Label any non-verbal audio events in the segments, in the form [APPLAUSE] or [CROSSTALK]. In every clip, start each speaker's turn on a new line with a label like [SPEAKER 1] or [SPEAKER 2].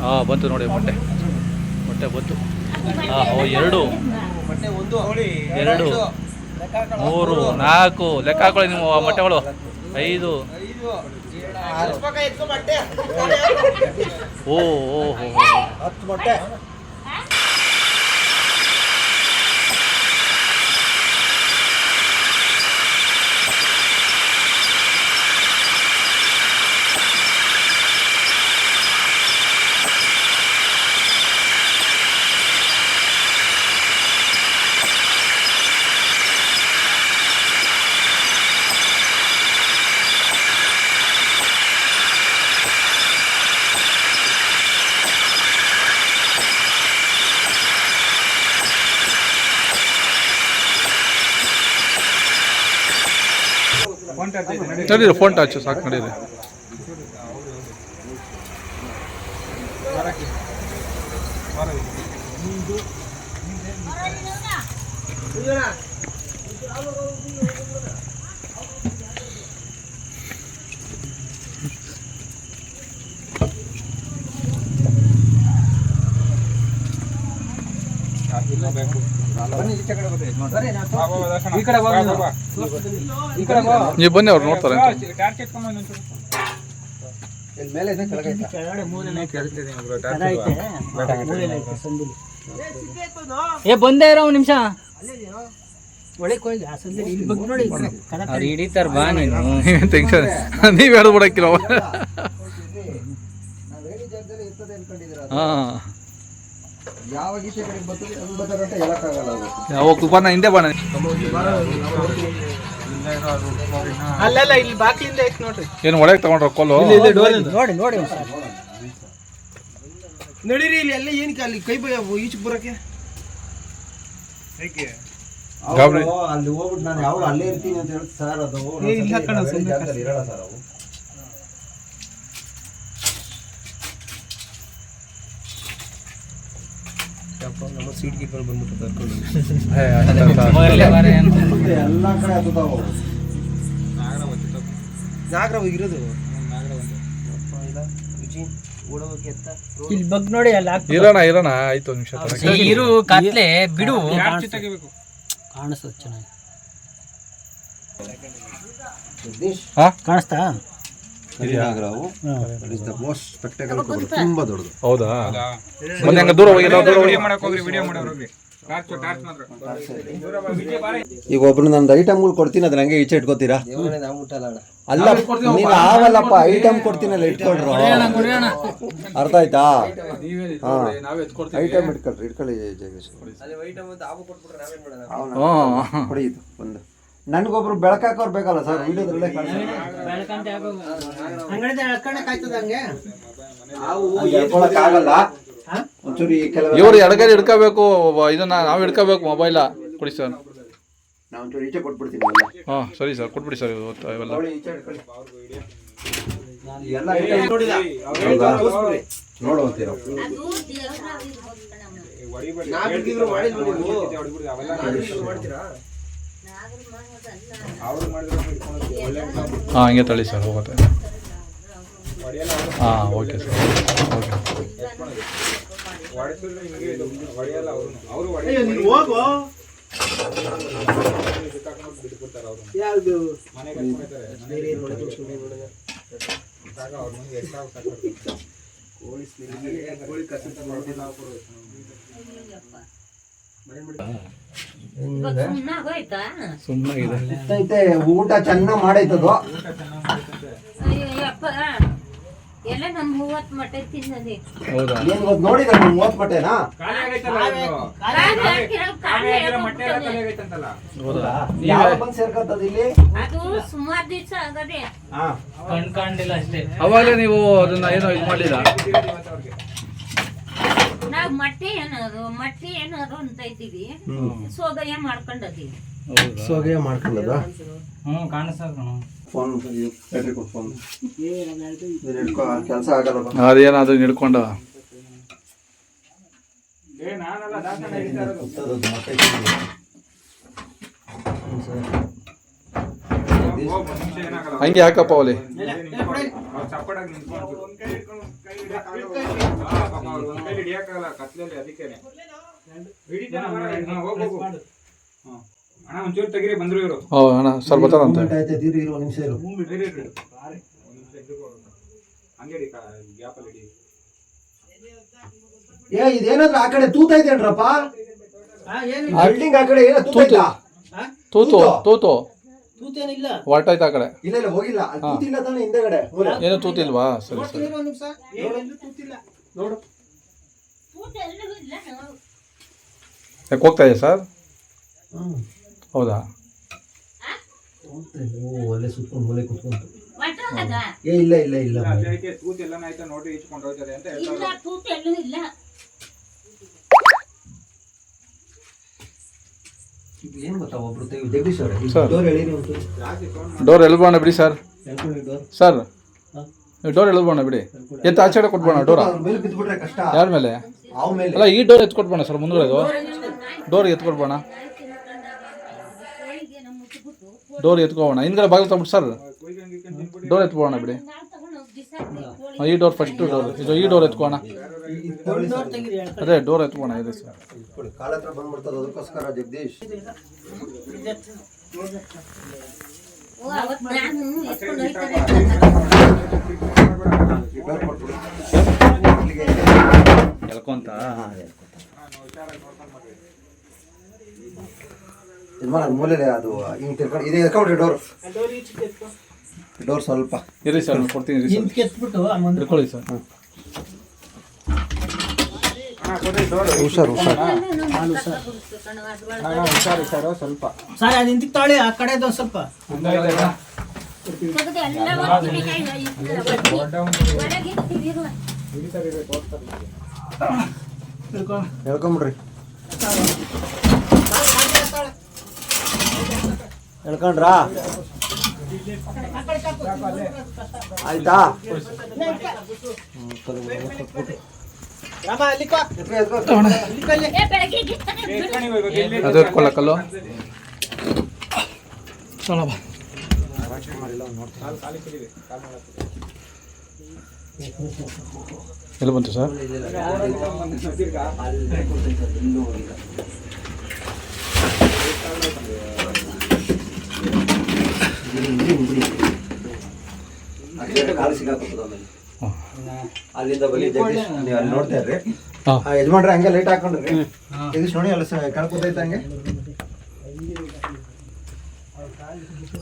[SPEAKER 1] ಹಾಂ ಬಂತು ನೋಡಿ ಮೊಟ್ಟೆ. ಮೊಟ್ಟೆ ಬಂತು. ಹಾಂ ಓ ಎರಡು. ಎರಡು ಮೂರು ನಾಲ್ಕು. ಲೆಕ್ಕ ಹಾಕೊಳ್ಳಿ ನಿಮ್ಮ ಆ ಮೊಟ್ಟೆಗಳು. ಐದು. ಓ ಓ ಹೋ.
[SPEAKER 2] ಹತ್ತು ಮೊಟ್ಟೆ.
[SPEAKER 1] ನಡೀರಿ ಫೋನ್ ಟಚ್ ಸಾಕು ನಡೀರಿ
[SPEAKER 2] ಈ ಕಡೆ ಬಾ ನೀನು. ಈ ಕಡೆ ಬಾ.
[SPEAKER 1] ನೀವು ಬನ್ನಿ ಅವ್ರು ನೋಡ್ತಾರೆ.
[SPEAKER 3] ಏ ಬಂದೇ ಇರೋ ಒಂದು ನಿಮಿಷ ಹಿಡಿತಾರ ಬಾ ನೀನು
[SPEAKER 1] ಟೆನ್ಷನ್ ನೀವು
[SPEAKER 2] ನಾವ್ ಹೇಳಿ ಜಾಗದಲ್ಲಿ ಇರ್ತದೆ ಅನ್ಕೊಂಡಿದ್ದೀರ ಅದು.
[SPEAKER 1] ಹಾಂ
[SPEAKER 2] ಯಾವಾಗ ಗೀತೆ ಕಡೆ ಬರ್ತದೆ ಅದು ಬರ್ತಾರೆ ಅಂತ ಹೇಳಕ್ಕಾಗಲ್ಲ ಅದು.
[SPEAKER 1] ಯಾವ ಬಣ್ಣ ಹಿಂದೆ ಬಣ್ಣ
[SPEAKER 3] ಅಲ್ಲೆಲ್ಲ ಇಲ್ಲಿ ಬಾಕ್ಲಿಂದ ಐತ್ ನೋಡ್ರಿ.
[SPEAKER 1] ಏನು ಒಳಗೆ ತಗೊಂಡ್ರ ಕೊಲ್ಲು?
[SPEAKER 3] ನೋಡಿ ನೋಡಿ
[SPEAKER 4] ನಡೀರಿ ಇಲ್ಲಿ ಎಲ್ಲ ಏನಕ್ಕೆ ಅಲ್ಲಿ ಕೈ ಬೈ ಈಚೆ ಬರಕ್ಕೆ?
[SPEAKER 2] ಹೇಗೆ ಅಲ್ಲಿ ಹೋಗ್ಬಿಟ್ಟು ನಾನು ಯಾವಾಗ ಅಲ್ಲೇ ಇರ್ತೀನಿ ಅಂತ ಹೇಳಿ ಸರ್ ಅದು ಇರಲ್ಲ ಸರ್ ಅವು.
[SPEAKER 4] ನಮ್ಮ ಸೀಟ್ ಗೀಟ್ಗಳು ಬಂದ್ಬಿಟ್ಟು ಕರ್ಕೊಂಡು
[SPEAKER 2] ಎಲ್ಲಾ ಕಡೆ.
[SPEAKER 4] ನಾಗರಾವ್ ಇರೋದು? ಅಪ್ಪ, ಇಲ್ಲ, ವಿಜಿ, ಓಡೋಗಕ್ಕೆ ಎತ್ತ
[SPEAKER 3] ಇಲ್ಲಿ ಬಗ್ ನೋಡಿ ಅಲ್ಲಿ
[SPEAKER 1] ಇರೋಣ ಇರೋಣ. ಆಯ್ತು ಒಂದು ನಿಮಿಷ
[SPEAKER 3] ಇರು ಕತ್ಲೆ ಬಿಡು. ಕಾಣಿಸ್ತದ ಚೆನ್ನಾಗಿ.
[SPEAKER 1] ಹಾಂ?
[SPEAKER 3] ಕಾಣಿಸ್ತಾ?
[SPEAKER 2] ನಾಗರಾವು it is the most spectacle ತುಂಬಾ ದೊಡ್ಡದು.
[SPEAKER 1] ಹೌದಾ? ಮೊನ್ನೆ ಹಂಗೆ ದೂರ ಹೋಗಿಲ್ಲ ದೂರ ಹೋಗಿ.
[SPEAKER 2] ಈಗ ಒಬ್ರು ನಂದು ಐಟಮ್ಗಳು ಕೊಡ್ತೀನಿ ಅದನ್ನ ಹಂಗೆ ಈಚೆ ಇಟ್ಕೋತೀರಾ? ಅಲ್ಲ. ನೀನು ಆವಲ್ಲಪ್ಪ ಐಟಮ್ ಕೊಡ್ತೀನಲ್ಲ ಇಟ್ಕೊಳ್ರು ಅರ್ಥ ಆಯ್ತಾ? ಹಾ. ಐಟಮ್ ಇಟ್ಕೊಳ್ರಿ ಇಟ್ಕೊಳ್ಳಿ ಜಗದೀಶ್ ಕೊಡಿ ಇದು ಒಂದು. ನನ್ಗೊಬ್ರು ಬೆಳಕಾಕೋರ್ ಬೇಕಲ್ಲ ಸರ್? ವಿಡಿಯೋದ್ರಲ್ಲೇ ಆಗಲ್ಲ ಒಂಚೂರು ಈ ಕೆಲವು
[SPEAKER 1] ಇವ್ರು ಎಡಗಡೆ ಹಿಡ್ಕೋಬೇಕು ಇದನ್ನ ನಾವು ಹಿಡ್ಕೋಬೇಕು ಮೊಬೈಲ. ಕೊಡಿ ಸರ್.
[SPEAKER 2] ನಾವು ಒಂಚೂರು ಈಚೆ ಕೊಟ್ಬಿಡ್ತೀನಿ ಎಲ್ಲ.
[SPEAKER 1] ಹಾಂ ಸರಿ ಸರ್ ಕೊಟ್ಬಿಡಿ ಸರ್ ಇವತ್ತು ಇವೆಲ್ಲ.
[SPEAKER 2] ನೋಡಿ, ಈಚೆ
[SPEAKER 1] ಹಾಂ ಹಂಗೆ ತಳಿ ಸರ್ ಹೋಗುತ್ತೆ. ಹಾಂ ಓಕೆ ಸರ್ ಓಕೆ.
[SPEAKER 4] ಕೋಳಿ ಕೋಳಿ ಕಸ
[SPEAKER 1] ಸುಮ್ಮನೆ
[SPEAKER 2] ಊಟ ಚೆನ್ನಾಗ್ ಮಾಡೈತದು
[SPEAKER 1] ಅವಾಗ
[SPEAKER 2] ಏನ್ ಗೊತ್ತು ನೋಡಿದ್ರ ಮೂವತ್ ಮಟ್ಟೆನಾ ಯಾವ ಬಂದ್ ಸೇರ್ಕತ್ತದ ಇಲ್ಲಿ
[SPEAKER 1] ಅವಾಗಲೇ ನೀವು ಅದನ್ನ ಏನೋ ಇದು ಮಾಡಲಿಲ್ಲ
[SPEAKER 5] ನಾವ್ ಮಟ್ಟೆ ಏನದು? ಮಟ್ಟಿ ಏನಾದ್ರು ಅಂತ ಇದ್ದೀವಿ. ಸೋಗಯ್ಯ ಮಾಡ್ಕೊಂಡದೀವಿ
[SPEAKER 1] ಹೌದಾ?
[SPEAKER 2] ಸೋಗೆ ಮಾಡ್ಕೊಂಡದ?
[SPEAKER 3] ಹ್ಞೂ ಕಾಣಿಸ್ತದ ಕಣ.
[SPEAKER 2] ಫೋನ್ ಬ್ಯಾಟ್ರಿ ಕೊಟ್ಟು ಫೋನ್. ಕೆಲಸ ಆಗಲ್ಲ.
[SPEAKER 1] ಅದೇನಾದ್ರು ಹಿಡ್ಕೊಂಡ.
[SPEAKER 2] ಏ ನಾನಲ್ಲ
[SPEAKER 1] ಹಂಗೆ ಯಾಕಪ್ಪ ಅವಲಿ?
[SPEAKER 6] ಅಣ್ಣ
[SPEAKER 1] ಬರ್ತಾರಂತೆ
[SPEAKER 2] ಏ ಇದೇನಾದ್ರೂ ಆ ಕಡೆ ತೂತೈತೇನ್ರಪ್ಪ ಬಿಲ್ಡಿಂಗ್ ಆ ಕಡೆ ಏನೋ ತೂತ
[SPEAKER 1] ತೂತು? ತೂತು.
[SPEAKER 3] ತೂತೇನಿಲ್ಲ.
[SPEAKER 1] ಹೊರ್ಟೋಯ್ತು ಆ ಕಡೆ.
[SPEAKER 2] ಇಲ್ಲ ಇಲ್ಲ ಹೋಗಿಲ್ಲ. ಅಲ್ಲಿ ತೂತಿಲ್ಲ ತಾನೆ ಹಿಂದೆಗಡೆ ಮೂಲೆ.
[SPEAKER 1] ಏನು ತೂತಿಲ್ವಾ? ಸರಿ ಸರಿ.
[SPEAKER 2] ನೋಡು.
[SPEAKER 5] ಎಲ್ಲೂ ಇಲ್ಲ ನಾವು.
[SPEAKER 1] ಯಾಕೆ ಹೋಗ್ತಾ ಇದೆಯಾ ಸರ್? ಹೌದಾ?
[SPEAKER 2] ಓ ಅಲ್ಲೇ ಸುತ್ಕೊಂಡು ಮೂಲೆ ಕುತ್ಕೊಂಡು? ಏ ಇಲ್ಲ ಇಲ್ಲ ಇಲ್ಲ.
[SPEAKER 6] ಅದಕ್ಕೆ ತೂತ್ ಎಲ್ಲಾನ ಆಯ್ತಾ ನೋಡಿ ಇಟ್ಕೊಂಡು ಹೋಗ್ತಾರೆ ಅಂತ
[SPEAKER 5] ಇಲ್ಲ
[SPEAKER 6] ಹೇಳ್ತಾರೆ
[SPEAKER 5] ತೂತ ಎಲ್ಲೂ ಇಲ್ಲ.
[SPEAKER 2] ಏನ್ ಗೊತ್ತಾ ಒಬ್ರು ತೆಗಿ- ಜಗದೀಶ್ ಅವರೇ
[SPEAKER 1] ಸರ್.
[SPEAKER 2] ಡೋರ್ ಎಲ್ಲಿ ಒಂದು.
[SPEAKER 1] ಡೋರ್ ಎಳ್ಬೋಣ ಬಿಡಿ sir.
[SPEAKER 2] Sir door.
[SPEAKER 1] Sir. Door ಎಳ್ಬೋಣ ಬಿಡಿ. ಎತ್ತ ಆಚೆ ಕಡೆ ಕೊಟ್ಬೋಣ ಡೋರ.
[SPEAKER 2] ಅವ್ರ ಮೇಲೆ ಬಿದ್ಬಿಟ್ರೆ ಕಷ್ಟ.
[SPEAKER 1] ಯಾರ ಮೇಲೆ?
[SPEAKER 2] ಅವ್ ಮೇಲೆ.
[SPEAKER 1] ಅಲ್ಲ ಈ ಡೋರ್ ಎತ್ಕೊಟ್ಬೋಣ ಸರ್ ಮುಂದ್ಗಡೆದು ಡೋರ್
[SPEAKER 5] ಎತ್ತು ಕೊಟ್ಬೋಣ
[SPEAKER 1] ಡೋರ್ ಎತ್ಕೋಬೋಣ ಹಿಂದ್ಗಡೆ ಬಾಗಿಲು ತಗೊಂಬಿಟ್ಟು ಸರ್. ಡೋರ್ ಎತ್ಕೋಣ ಬಿಡಿ. ಹಾ, ಈ ಡೋರ್ ಫಸ್ಟ್ ಡೋರ್. ಇದು ಈ ಡೋರ್ ಎತ್ಕೋಣ. ಅದೇ ಡೋರ್ ಎತ್ಕೋಣ ಇದೆ ಸರ್.
[SPEAKER 2] ಕಾಲ್ ಹತ್ರ ಬಂದ್ಬಿಡ್ತದೆ ಅದಕ್ಕೋಸ್ಕರ ಜಗದೀಶ್.
[SPEAKER 5] ಎತ್ಕೊಂಡು
[SPEAKER 2] ಇದ್ ಮಾಡಿ ಮೂಲೆಲೆ ಅದು ಹಿಂಗ್ ತಿರ್ಕೊಂಡು ಇದೆ ಎತ್ಕೊಂಡ್ರಿ ಡೋರ್ ಡೋರ್ ಸ್ವಲ್ಪ.
[SPEAKER 1] ಇರಿ ಸರ್ ಕೊಡ್ತೀನಿ ಇರಿ ಸರ್. ಸರ್.
[SPEAKER 2] ಹುಷಾರು ಹುಷಾರು.
[SPEAKER 6] ಹುಷಾರು ಹುಷಾರು ಸ್ವಲ್ಪ
[SPEAKER 3] ಸರ್ ಅದು ಇಂತಿಗೆ ತಾಳಿ ಆ ಕಡೆ ಸ್ವಲ್ಪ.
[SPEAKER 2] ಹೇಳ್ಕೊಂಬಿಡ್ರಿ. ಹೇಳ್ಕೊಂಡ್ರಾ? ಆಯ್ತಾ?
[SPEAKER 1] ಅದು ಎತ್ಕೊಳ್ಳಕ್ಕಲ್ಲು ಚಲೋ ಬಾ. ಎಲ್ಲಿ ಬಂತು ಸರ್?
[SPEAKER 2] ಕಾಲು ಸಿಗಾಕೋತದ ಆಮೇಲೆ. ಅಲ್ಲಿಂದ ಬಲಿ ಜಗದೀಶ್ ನೀವು ಅಲ್ಲಿ ನೋಡ್ತಾ ಇರ್ರಿ.
[SPEAKER 1] ಹಾಂ.
[SPEAKER 2] ಆ, ಯಜಮಾನ್ರೆ ಹಂಗೆ ಲೈಟ್ ಹಾಕೊಂಡ್ರಿ. ಜಗದೀಶ್ ನೋಡಿ ಅಲ್ಲಿ ಕಳ್ಕೊತೈತೆ ಹಂಗೆ?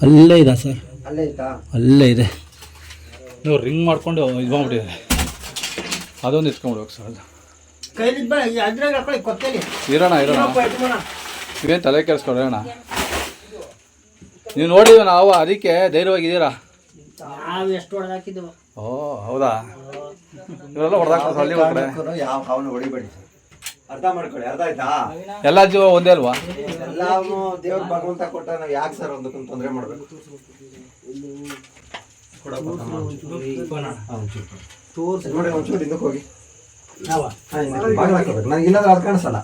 [SPEAKER 3] ಅಲ್ಲೇ ಇದೆ ಸರ್?
[SPEAKER 2] ಅಲ್ಲೇ ಐತಾ
[SPEAKER 3] ಅಲ್ಲೇ ಇದೆ.
[SPEAKER 1] ನೀವು ರಿಂಗ್ ಮಾಡ್ಕೊಂಡು ಇದು ಮಾಡ್ಬಿಟ್ಟಿದೆ ಅದೊಂದು ಇಟ್ಕೊಂಡ್ಬಿಡ್ಬೇಕು ಸರ್ ಅದು.
[SPEAKER 3] ಕೈಲಿ ಬೇಡ ಅದ್ರಾಗ ಹಾಕೊಳ್ಳಿ ಕೊತ್ತಲಿ
[SPEAKER 1] ಇರೋಣ ಇರೋಣ. ಇವೇನು ತಲೆ ಕೆಡಿಸ್ಕೊಡ್ರಿ ಅಣ್ಣ. ನೀವು ನೋಡಿದ್ವಿ ನಾವು ಅದಕ್ಕೆ ಧೈರ್ಯವಾಗಿದ್ದೀರಾ?
[SPEAKER 3] ನಾವು ಎಷ್ಟು ಹೊಡೆದು ಹಾಕಿದ್ದೆವು
[SPEAKER 1] ಓ ಹೌದಾ? ಇವರೆಲ್ಲ ಹೊಡೆದಾಕ್ತಾರೆ ಅಲ್ಲಿ ಹೋಗ್ತಾರೆ
[SPEAKER 2] ಯಾವ ಹಾವನು ಹೊಡಿಬೇಡಿ ಸರ್. ಅರ್ಥ ಮಾಡ್ಕೊಳ್ಳಿ ಅರ್ಥ ಆಯ್ತಾ?
[SPEAKER 1] ಎಲ್ಲ ಜೀವ ಒಂದೇ ಅಲ್ವಾ?
[SPEAKER 2] ಎಲ್ಲಾನು ದೇವ್ರ ಭಗವಂತ ಕೊಟ್ಟ ನಾವು ಯಾಕೆ ಸರ್ ಒಂದಕ್ಕೊಂದು ತೊಂದರೆ ಮಾಡಬೇಕು. ನೋಡಿ ಒಂಚೂರು ಇದಕ್ಕೆ ಹೋಗಿ. ನನಗೆ ಇಲ್ಲಾದ್ರೆ ಅದು ಕಾಣಿಸಲ್ಲ.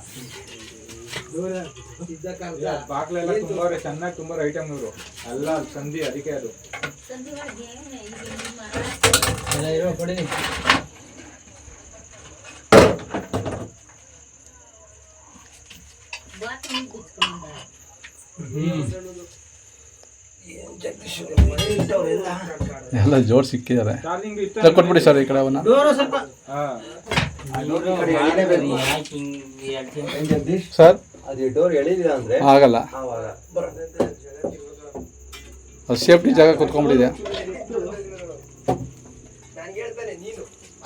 [SPEAKER 6] ಬಾಗ್ಲೆಲ್ಲ ತುಂಬಾ ಚೆನ್ನಾಗಿ ತುಂಬಾ ಐಟಮ್ ಇವರು. ಎಲ್ಲ ಸಂಧಿ ಅದಕ್ಕೆ ಅದು.
[SPEAKER 5] ಸಂಧಿ ಒಳಗೆ ಕೊಡಿ.
[SPEAKER 1] ಎಲ್ಲ ಜೋರ್ ಸಿಕ್ಕಿದ್ದಾರೆ. ಕೊಟ್ಬಿಡಿ ಸರ್ ಈ ಕಡೆ ಅವನ್ನ. ಸರ್? ಆಗಲ್ಲ. ಅದು ಸೇಫ್ಟಿ ಜಾಗ ಕುತ್ಕೊಂಡ್ಬಿಟ್ಟಿದೆ.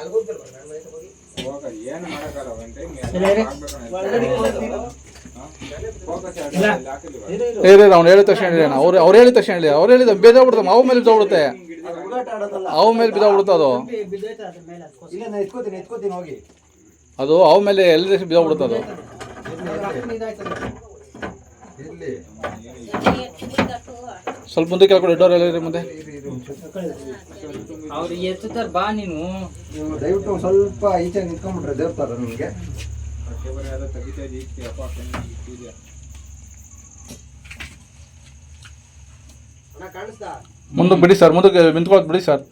[SPEAKER 6] ಹೋಗ ಏನು ಮಾಡಕ್ಕಾಗಲ್ಲ ಒಂದ್ ಟೈಮ್
[SPEAKER 1] ಏ ರೀ ಅವ್ನು ಹೇಳಿದ ತಕ್ಷಣ ಹೇಳಿ ಅವ್ರು ಅವ್ರು ಹೇಳಿದ ತಕ್ಷಣ ಹೇಳಿ ಅವ್ರು ಹೇಳಿದ ಬೇಜಾಗ್ಬಿಡುತ್ತೆ ಅವ ಮೇಲೆ ಬಿದ್ದೋಗ್ಬಿಡುತ್ತೆ ಅವ ಮೇಲೆ ಬಿದ್ದೋಗ್ಬಿಡುತ್ತೆ ಅದು. ಅದು ಅವ ಮೇಲೆ ಎಲ್ಲಿ ಬಿದ್ದೋಗ್ಬಿಡುತ್ತೆ ಅದು. ಸ್ವಲ್ಪ ಮುಂದೆ ಕೆಳಗಡೆ ಡೋರ್ ಎಲ್ಲ ಮುಂದೆ.
[SPEAKER 3] ಅವ್ರಿಗೆ ಎತ್ತುತ್ತಾರೆ ಬಾ ನೀನು.
[SPEAKER 2] ನೀವು ದಯವಿಟ್ಟು ಸ್ವಲ್ಪ ಈಚೆ ನಿಂತ್ಕೊಂಡ್ಬಿಟ್ರೆ ದೇವ್ತಾರ ನಿಮಗೆ.
[SPEAKER 6] ತೆಗಿತಾ ಇದೀಯ ಅಪ್ಪ
[SPEAKER 1] ಮುಂದಕ್ಕೆ ಬಿಡಿ ಸರ್ ಮುಂದಕ್ಕೆ ನಿಂತ್ಕೊಳ್ಳೋದು ಬಿಡಿ ಸರ್.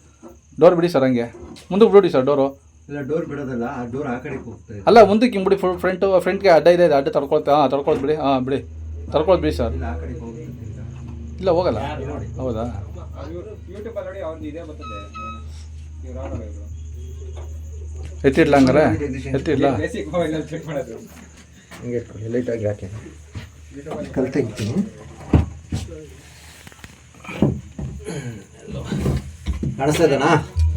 [SPEAKER 1] ಡೋರ್ ಬಿಡಿ ಸರ್ ಹಂಗೆ. ಮುಂದಕ್ಕೆ ಬಿಡಿ ಸರ್ ಡೋರು
[SPEAKER 2] ಇಲ್ಲ ಡೋರ್ ಬಿಡೋದಲ್ಲ ಆ ಡೋರ್ ಆ ಕಡೆಗೆ ಹೋಗ್ತಾ ಇದೆ.
[SPEAKER 1] ಅಲ್ಲ ಮುಂದಕ್ಕೆ ಹಿಂಗೆ ಬಿಡಿ ಫುಲ್ ಫ್ರಂಟು ಫ್ರಂಟ್ಗೆ ಅಡ್ಡ ಇದೆ ಅಡ್ಡ ತಡ್ಕೊಳ್ತಾ ಹಾಂ ತಡ್ಕೊಳ್ತು ಬಿಡಿ ಹಾಂ ಬಿಡಿ. ತಡ್ಕೊಳ್ ಬಿಡಿ ಸರ್.
[SPEAKER 2] ಇಲ್ಲ
[SPEAKER 1] ಹೋಗಲ್ಲ? ಹೌದಾ? ಎತ್ತಿಡ್ಲ ಹಂಗಾರೆ? ಎತ್ತಿಡ್ಲ
[SPEAKER 2] ಹಂಗೆ ಇಟ್ಕೊಳ್ಳಿ ಲೈಟಾಗಿ ಹಾಕಿ. ಕಲ್ ತೆಗಿತೀನಿ ಕಾಣಿಸ್ತಾ ಇದೆನಾ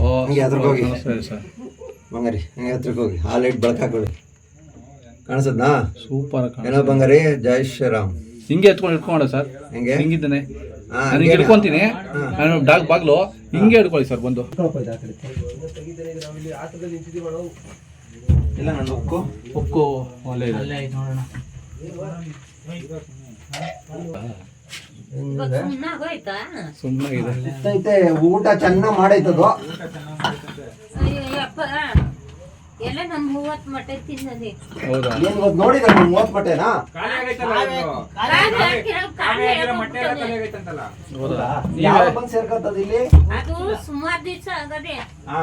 [SPEAKER 1] ಓ
[SPEAKER 2] ಹಂಗೆ ಅದ್ರಿಗೆ ಹೋಗಿ.
[SPEAKER 1] ಸರಿ ಸರ್.
[SPEAKER 2] ಬಂಗಾರಿ ಹಂಗೆ ಹತ್ರಕ್ಕೆ ಹೋಗಿ. ಆ ಲೈಟ್ ಬೆಳಕು ಹಾಕೊಳ್ಳಿ ಕಾಣಿಸದ್ನಾ
[SPEAKER 1] ಸೂಪರ್
[SPEAKER 2] ಏನೋ ಬಂಗಾರಿ ಜೈ ಶ್ರೀರಾಮ್.
[SPEAKER 1] ಹಿಂಗೆ ಎತ್ಕೊಂಡು ಇಟ್ಕೊಂಡ ಸರ್.
[SPEAKER 2] ಹೆಂಗೆ?
[SPEAKER 1] ಹಿಂಗಿದ್ದಾನೆ. ನಾನು ಹಿಂಗೆ ಇಟ್ಕೊಂತೀನಿ ನಾನು ಡಾಕ್ ಬಾಗ್ಲು. ಹಿಂಗೆ ಹಿಡ್ಕೊಳ್ಳಿ ಸರ್ ಬಂದು.
[SPEAKER 2] ಇಲ್ಲ ನನ್ನ ಉಕ್ಕು.
[SPEAKER 1] ಉಕ್ಕು
[SPEAKER 5] ಒಳ್ಳೆ
[SPEAKER 1] ಸುಮ್ಮನೆ
[SPEAKER 2] ಊಟ ಚೆನ್ನಾಗಿ ಮಾಡೈತದು.
[SPEAKER 5] ಎಲ್ಲ ನಮ್ ಮೂವತ್ ಮಟ್ಟೆ ತಿನ್ನದೆ.
[SPEAKER 1] ಹೌದಾ?
[SPEAKER 2] ಏನ್ ಗೊತ್ತು ನೋಡಿದ್ರೆ ನೀವು ಮೂವತ್ತು ಬಟ್ಟೆನಾ
[SPEAKER 6] ಖಾಲಿ ಆಗೈತಲ್ಲ ಇದು.
[SPEAKER 5] ಖಾಲಿ ಹಾಕಿರೋ
[SPEAKER 6] ಖಾಲಿ
[SPEAKER 5] ಖಾಲಿ
[SPEAKER 6] ಆಗಿರೋ ಮೊಟ್ಟೆ ಎಲ್ಲ ಖಾಲಿ ಆಗೈತಂತಲ್ಲ.
[SPEAKER 1] ಹೌದಾ?
[SPEAKER 2] ಯಾವ
[SPEAKER 1] ನೀವೇ
[SPEAKER 2] ಬಂದು ಇಲ್ಲಿ?
[SPEAKER 5] ಅದು ಸುಮಾರು ದಿವಸ ಆಗದೆ.
[SPEAKER 2] ಹಾ.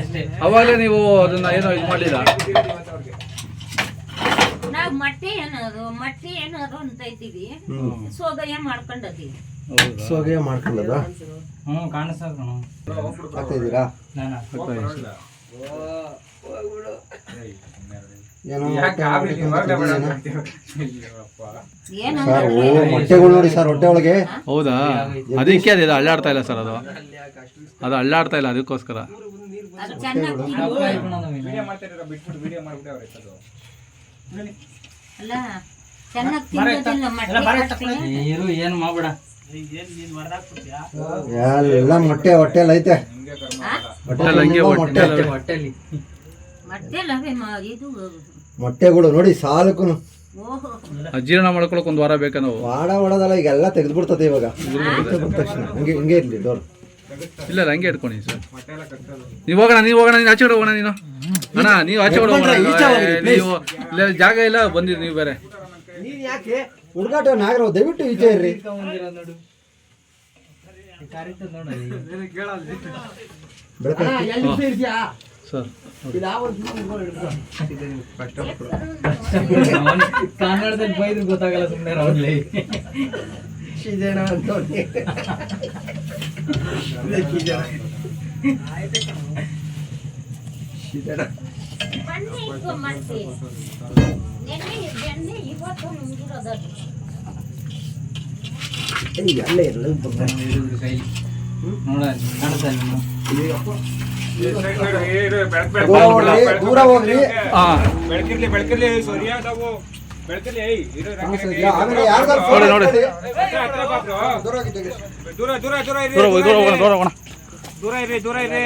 [SPEAKER 3] ಅಷ್ಟೇ.
[SPEAKER 1] ಅವಾಗಲೇ ನೀವು ಅದನ್ನ ಏನೋ ಇದು ಮಾಡಲಿಲ್ಲ
[SPEAKER 6] ಇವತ್ತು ಅವ್ರಿಗೆ
[SPEAKER 5] ನಾವ್ ಮಟ್ಟೆ ಏನಾದ್ರು ಮಟ್ಟಿ ಏನಾದ್ರು ಅಂತ ಇದ್ದೀವಿ. ಸೋಗಯ್ಯ ಮಾಡ್ಕೊಂಡದೀವಿ.
[SPEAKER 1] ಹೌದಾ?
[SPEAKER 2] ಸೋಗೆ ಮಾಡ್ಕೊಳ್ಳೋದ
[SPEAKER 3] ಹ್ಞೂ ಕಾಣಿಸ್ತದ ಕಣ.
[SPEAKER 2] ಆಗ್ತಾ ಇದ್ದೀರಾ?
[SPEAKER 3] ನಾನು?
[SPEAKER 2] ಮೊಟ್ಟೆಗಳು ನೋಡಿ ಸರ್ ಹೊಟ್ಟೆ ಒಳಗೆ
[SPEAKER 1] ಹೌದಾ? ಅದಕ್ಕೆ ಅದು ಅಳ್ಳಾಡ್ತಾ ಇಲ್ಲ ಸರ್ ಅದು. ಅದು ಅಳ್ಳಾಡ್ತಾ ಇಲ್ಲ ಅದಕ್ಕೋಸ್ಕರ.
[SPEAKER 5] ಅದು ಚೆನ್ನಾಗಿ ತಿಂದು
[SPEAKER 6] ವಿಡಿಯೋ ಮಾಡ್ತಿರ ಬಿಟ್ಬಿಟ್ಟು ವಿಡಿಯೋ ಮಾಡ್ಬಿಟ್ಟೆ ಅವ್ರೆ ಅದು.
[SPEAKER 5] ಅಲ್ಲ ಚೆನ್ನಾಗಿ ತಿನ್ನೋದಿಲ್ಲ ಮಟ್ಟೆ
[SPEAKER 3] ಇರು ಏನು ಮಾಡ್ಬೇಡ.
[SPEAKER 2] ಎಲ್ಲ ಮೊಟ್ಟೆ ಹೊಟ್ಟೆಲ್ ಐತೆ. ಮೊಟ್ಟೆಗಳು ನೋಡಿ ಸಾಲಕ್ಕೂ
[SPEAKER 5] ಅಜೀರ್ಣ
[SPEAKER 1] ಜೀರ್ಣ ಮಾಡ್ಕೊಳಕ್ ಒಂದು ವಾರ ಬೇಕಾ ನಾವು?
[SPEAKER 2] ವಾಡ ಹೊಡೋದಲ್ಲ ಈಗ ಎಲ್ಲ ತೆಗೆದ್ಬಿಡ್ತದೆ ಇವಾಗ. ಬಂದ ತಕ್ಷಣ ಹಂಗೆ ಹಿಂಗೆ ಇರ್ಲಿ ಡೋರ್
[SPEAKER 1] ಇಲ್ಲ ಇಲ್ಲ, ಹಂಗೆ ಇಟ್ಕೊಂಡಿ ಸರ್. ನೀವು ಹೋಗೋಣ ನೀವು ಹೋಗೋಣ ನೀನು ಆಚೆ ಕಡೆ ಹೋಗೋಣ ನೀನು. ಅಣ್ಣ ನೀವು ಆಚೆ ಕಡೆ ಹೋಗೋಣ. ನೀವು ಇಲ್ಲ ಜಾಗ ಇಲ್ಲ ಬಂದಿರಿ ನೀವು ಬೇರೆ.
[SPEAKER 2] ಹುಡುಗಾಟ ನಾಗರಾವ್ ದಯವಿಟ್ಟು ಈಚೆ ಇರ್ರಿ.
[SPEAKER 3] ನೋಡು. ಕಾರಿತದ ನೋಡಿ
[SPEAKER 2] ಬೆಳಕು
[SPEAKER 1] ಸರ್ [LAUGHS]
[SPEAKER 3] ಕನ್ನಡದಲ್ಲಿ ಬೈದ್ರು ಗೊತ್ತಾಗಲ್ಲ ಸುಮ್ಮನೆ ಅವ್ರಲ್ಲಿ.
[SPEAKER 5] ಬನ್ನಿ ಇಟ್ಕೊ ಮಟ್ಟಿ ನೆನ್ನೆ ಬೆಣ್ಣೆ ಇವತ್ತು ನುಂಗಿರೋದದು
[SPEAKER 2] ಅಲ್ಲೇ ಇರಲಿ
[SPEAKER 3] ಕೈಲಿ ನೋಡ ಕಾಣಿಸ್ತಾ ಇಲ್ಲ
[SPEAKER 2] ದೂರ ಹೋಗ್ರಿ
[SPEAKER 6] ಬೆಳಕಿರ್ಲಿ ಬೆಳಕಿರ್ಲಿ?
[SPEAKER 2] ಆಮೇಲೆ ಯಾರ್ದಾರು
[SPEAKER 1] ನೋಡಿ, ನೋಡಿ.
[SPEAKER 2] ದೂರ
[SPEAKER 6] ದೂರ ದೂರ ದೂರ ಇರಿ
[SPEAKER 1] ದೂರ ಹೋಗಿ, ದೂರ ಹೋಗೋಣ ದೂರ ಹೋಗೋಣ.
[SPEAKER 6] ದೂರ ಇರಿ ದೂರ ಇರಿ.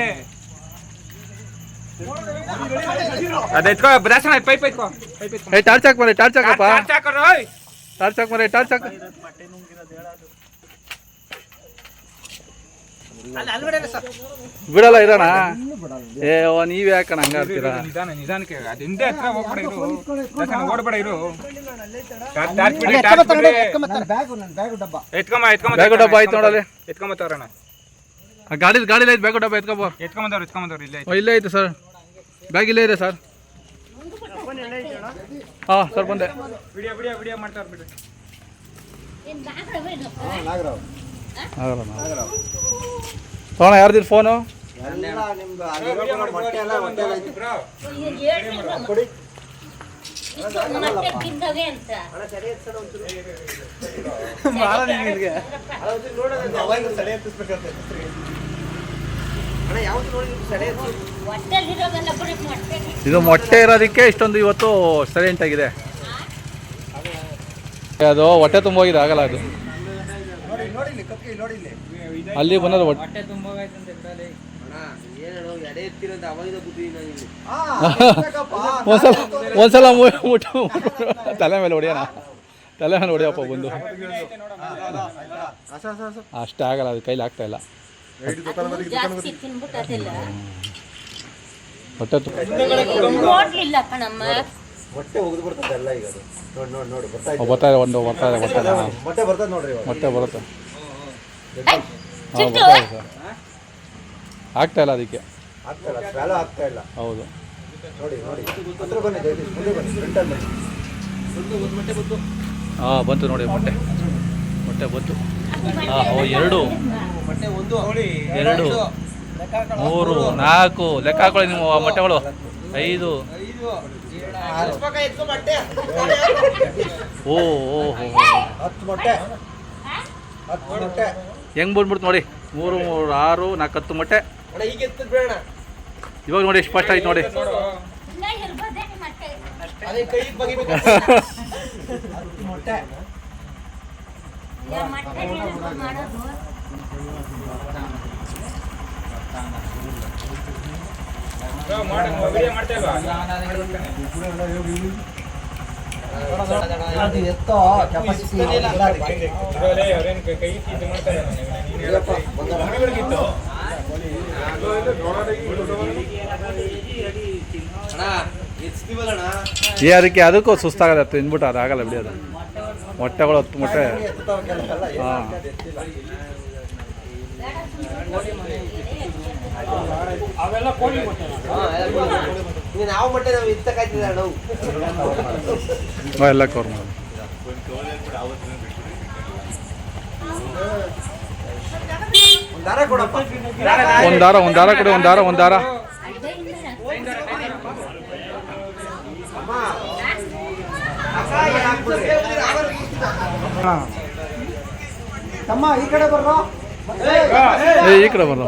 [SPEAKER 6] ಪೈಪ್ ಎತ್ಕೋ ಪೈಪ್ ಎತ್ಕೋ.
[SPEAKER 1] ಏ ಟಾರ್ಚ್ ಹಾಕ್ ಮರೆ ಟಾರ್ಚ್ ಹಾಕಪ್ಪ. ಟಾರ್ಚ್ ಹಾಕ್ ಮರೆ ಟಾರ್ಚ್ ಹಾಕ್. ಬಿಡಲ್ಲ ಇರೋಣ? ಏ ಓ ನೀವೇ ಯಾಕಣ ಹಂಗ ಆಡ್ತೀರಾ
[SPEAKER 6] ನಿಧಾನ ನಿಧಾನಕ್ಕೆ ಅದು ಹಿಂದೆ ಹತ್ರ ಹೋಗ್ಬೇಡ ಇರು. ದಾಸನ ಓಡ್ಬೇಡ ಇರು. ಟಾರ್ಚ್ ಟಾರ್ಚ್ ಬಿಡಿ ಟಾರ್ಚ್ ಬಿಡಿ. ಎತ್ಕೊಂಬ ಎತ್ಕೊಂಬ
[SPEAKER 1] ಬ್ಯಾಗು ಡಬ್ಬ ಆಯ್ತು ನೋಡಲ್ಲಿ. ಗಾಡಿ ಗಾಡಿಲಿ ಐತೆ ಬ್ಯಾಗು ಡಬ್ಬ ಎತ್ಕೊಂಬ
[SPEAKER 6] ಎತ್ಕೊಂಬತ್ತವ್ರು ಎತ್ಕೊಂಬತ್ತವ್ರು ಇಲ್ಲೇ
[SPEAKER 1] ಐತೆ ಸರ್. ಬ್ಯಾಗ್ ಇಲ್ಲೇ ಇದೆ ಸರ್. ಹಾಂ ಸರ್ ಬಂದೆ.
[SPEAKER 6] ವಿಡಿಯೋ ವಿಡಿಯೋ ವಿಡಿಯೋ ಮಾಡ್ತಾರ ಬಿಡಿ.
[SPEAKER 5] ಏನ್ ನಾಗರವೇನಪ್ಪ?
[SPEAKER 2] ನಾಗರಾವ್.
[SPEAKER 1] ತಗೋಣ ಯಾರ್ದಿರ ಫೋನು ಇದು ಮೊಟ್ಟೆ ಇರೋದಕ್ಕೆ ಇಷ್ಟೊಂದು ಇವತ್ತು ಸೈಲೆಂಟ್ ಆಗಿದೆ. ಅದು ಹೊಟ್ಟೆ ತುಂಬ ಹೋಗಿದೆ, ಆಗಲ್ಲ ಅದು. ಅಲ್ಲಿ ಬಂದ್ರೆ ಹೊಟ್ಟೆ
[SPEAKER 3] ಹೊಟ್ಟೆ ತುಂಬೋಗೈತಂತೆ ಬಿಡಲಿ.
[SPEAKER 1] ಒಂದ್ಸಲ ಒಂದ್ಸಲ ತಲೆ ಮೇಲೆ ಹೊಡಿಯೋಣ. ತಲೆ ಮೇಲೆ ಹೊಡಿಯಪ್ಪ ಬಂದು. ಅಷ್ಟೇ ಆಗಲ್ಲ ಅದು ಕೈಲಿ ಆಗ್ತಾ ಇಲ್ಲ. ಹೊಟ್ಟೆ
[SPEAKER 2] ಬರ್ತಾ
[SPEAKER 1] ಇದೆ. ಒಂದು ಬರ್ತಾ ಇದೆ ಬರ್ತಾ ಇದೆ ಹಾಂ.
[SPEAKER 2] ಬರ್ತದೆ ನೋಡ್ರಿ ಇವಾಗ.
[SPEAKER 1] ಬರುತ್ತೆ ಹಾಂ
[SPEAKER 5] ಚಿಟ್ಟು?
[SPEAKER 1] ಬರ್ತಾ ಇದೆ ಸರ್ ಆಗ್ತಾ ಇಲ್ಲ ಅದಕ್ಕೆ.
[SPEAKER 2] ಆಗ್ತಾ ಇಲ್ಲ ಸ್ವ್ಯಾಲೋ ಆಗ್ತಾ ಇಲ್ಲ.
[SPEAKER 1] ಹೌದು. ಹಾಂ ಬಂತು ನೋಡಿ ಮೊಟ್ಟೆ. ಮೊಟ್ಟೆ ಬಂತು. ಹಾಂ ಓ ಎರಡು.
[SPEAKER 4] ಮೊಟ್ಟೆ ಒಂದು
[SPEAKER 1] ಎರಡು. ಮೂರು ನಾಲ್ಕು. ಲೆಕ್ಕ ಹಾಕೊಳ್ಳಿ ನಿಮ್ಮ ಆ ಮೊಟ್ಟೆಗಳು. ಐದು. ಓ ಓ ಹೋ
[SPEAKER 2] ಹತ್ತು ಮೊಟ್ಟೆ. ಹತ್ತು ಮೊಟ್ಟೆ.
[SPEAKER 1] ಹೆಂಗ್ ಬಂದ್ಬಿಡ್ತು ನೋಡಿ. ಮೂರು ಮೂರು ಆರು ನಾಲ್ಕು ಹತ್ತು ಮೊಟ್ಟೆ. ಇವಾಗ ನೋಡಿ ಸ್ಪಷ್ಟ ಫಸ್ಟ್ ಆಯ್ತು ನೋಡಿ.
[SPEAKER 5] ಅತ್ತೆ?
[SPEAKER 4] ಅದೇ
[SPEAKER 2] ಎತ್ತೋ ಕೆಪಾಸಿಟಿ
[SPEAKER 6] ಇಲ್ಲ ಅವ್ರೇನ್ ಕೈ ಕೈ ಇದು ಮಾಡ್ತಾ ಇದ್ದಾರೆ ನೀನು ಹೇಳೋದು.
[SPEAKER 4] ಅಣ್ಣ ಎತ್ತೀವಲ್ಲ ಅಣ್ಣ
[SPEAKER 1] ಏ ಅದಕ್ಕೆ ಅದಕ್ಕೂ ಸುಸ್ತಾಗಲ್ಲ ತಿಂದ್ಬಿಟ್ಟು ಅದು ಆಗಲ್ಲ ಬಿಡಿ ಅದು ಮೊಟ್ಟೆಗಳು ಹತ್ತು ಮೊಟ್ಟೆ ಹಾಂ
[SPEAKER 4] ನೀನು ಯಾವ ಮಟ್ಟ ನಾವು ಎತ್ತಕ್ಕಾಯ್ತದೆ ನಾವು.
[SPEAKER 1] ಎಲ್ಲ ಕವರ್ ಮಾಡಿ.
[SPEAKER 2] ದಾರ ಕೊಡಪ್ಪ.
[SPEAKER 1] ಒಂದು ದಾರ ಒಂದು ದಾರ ಕೊಡಿ ಒಂದು ದಾರ ಒಂದು ದಾರ.
[SPEAKER 2] ತಮ್ಮ ಈ ಕಡೆ ಬರ್ರೋ.
[SPEAKER 1] ಏ ಈ ಕಡೆ ಬರೋ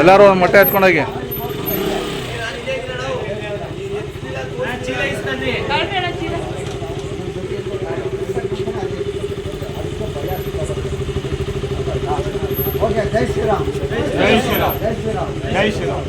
[SPEAKER 1] ಎಲ್ಲರೂ ಒಂದು ಮೊಟ್ಟೆ ಹಚ್ಕೊಂಡೋಗಿ
[SPEAKER 2] ಓಕೆ ಜೈ ಶ್ರೀರಾಮ್
[SPEAKER 6] ಜೈ ಶ್ರೀರಾಮ್.
[SPEAKER 2] ಜೈ ಶ್ರೀರಾಮ್.
[SPEAKER 6] ಜೈ ಶ್ರೀರಾಮ್.